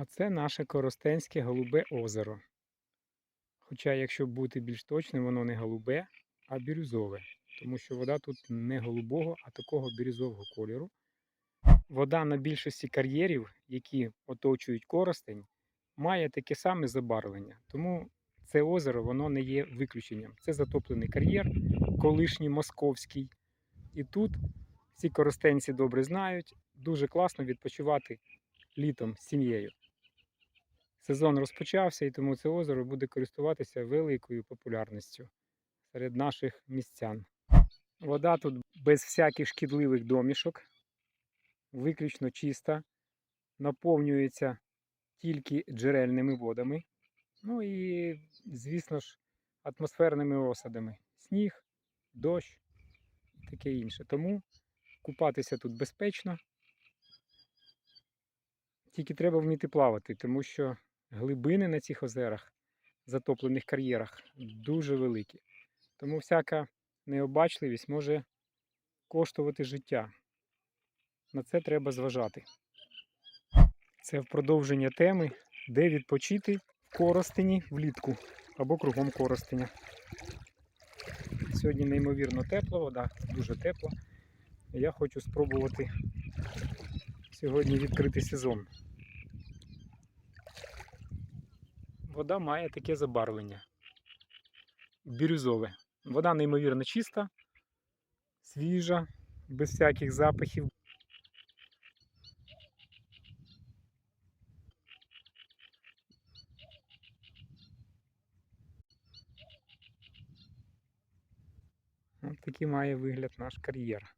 А це наше Коростенське голубе озеро. Хоча, якщо бути більш точним, воно не голубе, а бірюзове. Тому що вода тут не голубого, а такого бірюзового кольору. Вода на більшості кар'єрів, які оточують Коростень, має таке саме забарвлення. Тому це озеро воно не є виключенням. Це затоплений кар'єр, колишній московський. І тут ці коростенці добре знають, дуже класно відпочивати літом з сім'єю. Сезон розпочався, і тому це озеро буде користуватися великою популярністю серед наших містян. Вода тут без всяких шкідливих домішок, виключно чиста, наповнюється тільки джерельними водами. Ну і, звісно ж, атмосферними осадами. Сніг, дощ і таке інше. Тому купатися тут безпечно. Тільки треба вміти плавати, тому що глибини на цих озерах, затоплених кар'єрах, дуже великі. Тому всяка необачливість може коштувати життя. На це треба зважати. Це в продовження теми, де відпочити в Коростені влітку або кругом Коростеня. Сьогодні неймовірно тепла, вода дуже тепла. Я хочу спробувати сьогодні відкрити сезон. Вода має таке забарвлення. Бірюзове. Вода неймовірно чиста, свіжа, без всяких запахів. Ось такий має вигляд наш кар'єр.